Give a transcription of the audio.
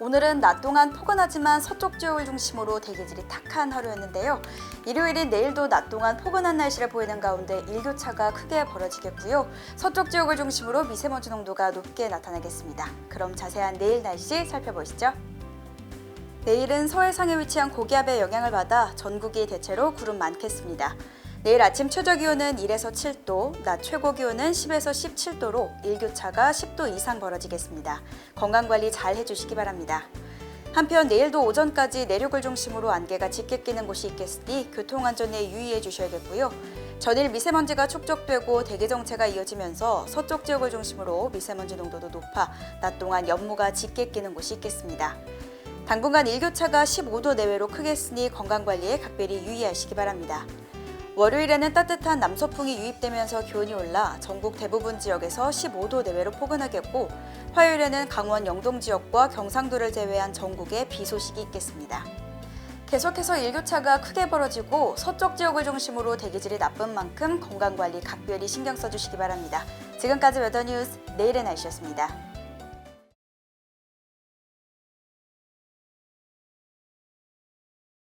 오늘은 낮 동안 포근하지만 서쪽 지역을 중심으로 대기질이 탁한 하루였는데요. 일요일인 내일도 낮 동안 포근한 날씨를 보이는 가운데 일교차가 크게 벌어지겠고요. 서쪽 지역을 중심으로 미세먼지 농도가 높게 나타나겠습니다. 그럼 자세한 내일 날씨 살펴보시죠. 내일은 서해상에 위치한 고기압의 영향을 받아 전국이 대체로 구름 많겠습니다. 내일 아침 최저 기온은 1에서 7도, 낮 최고 기온은 10에서 17도로 일교차가 10도 이상 벌어지겠습니다. 건강 관리 잘 해주시기 바랍니다. 한편 내일도 오전까지 내륙을 중심으로 안개가 짙게 끼는 곳이 있겠으니 교통안전에 유의해 주셔야겠고요. 전일 미세먼지가 축적되고 대기 정체가 이어지면서 서쪽 지역을 중심으로 미세먼지 농도도 높아 낮 동안 연무가 짙게 끼는 곳이 있겠습니다. 당분간 일교차가 15도 내외로 크겠으니 건강 관리에 각별히 유의하시기 바랍니다. 월요일에는 따뜻한 남서풍이 유입되면서 기온이 올라 전국 대부분 지역에서 15도 내외로 포근하겠고 화요일에는 강원 영동 지역과 경상도를 제외한 전국에 비 소식이 있겠습니다. 계속해서 일교차가 크게 벌어지고 서쪽 지역을 중심으로 대기질이 나쁜 만큼 건강 관리 각별히 신경 써주시기 바랍니다. 지금까지 웨더뉴스 내일의 날씨였습니다.